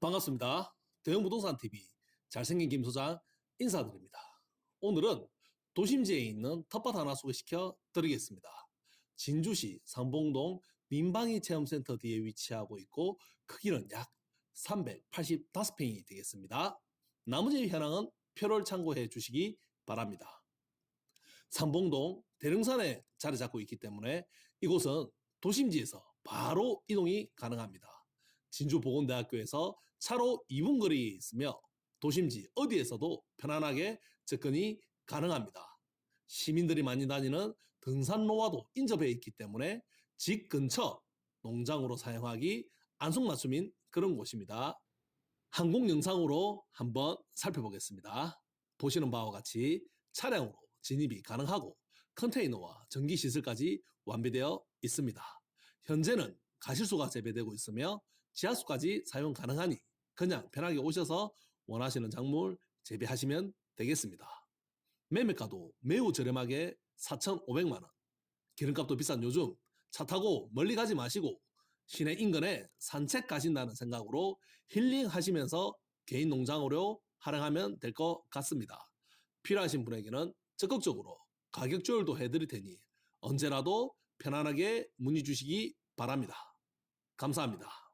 반갑습니다. 대형부동산TV 잘생긴 김 소장 인사드립니다. 오늘은 도심지에 있는 텃밭 하나 소개시켜 드리겠습니다. 진주시 상봉동 민방위 체험센터 뒤에 위치하고 있고 크기는 약 385평이 되겠습니다. 나머지 현황은 표를 참고해 주시기 바랍니다. 삼봉동 대릉산에 자리 잡고 있기 때문에 이곳은 도심지에서 바로 이동이 가능합니다. 진주보건대학교에서 차로 2분 거리에 있으며 도심지 어디에서도 편안하게 접근이 가능합니다. 시민들이 많이 다니는 등산로와도 인접해 있기 때문에 집 근처 농장으로 사용하기 안성맞춤인 그런 곳입니다. 항공 영상으로 한번 살펴보겠습니다. 보시는 바와 같이 차량으로 진입이 가능하고 컨테이너와 전기 시설까지 완비되어 있습니다. 현재는 가실수가 재배되고 있으며 지하수까지 사용 가능하니 그냥 편하게 오셔서 원하시는 작물 재배하시면 되겠습니다. 매매가도 매우 저렴하게 4,500만 원. 기름값도 비싼 요즘 차 타고 멀리 가지 마시고 시내 인근에 산책 가신다는 생각으로 힐링 하시면서 개인 농장으로 활용하면 될 것 같습니다. 필요하신 분에게는 적극적으로 가격 조율도 해드릴 테니 언제라도 편안하게 문의 주시기 바랍니다. 감사합니다.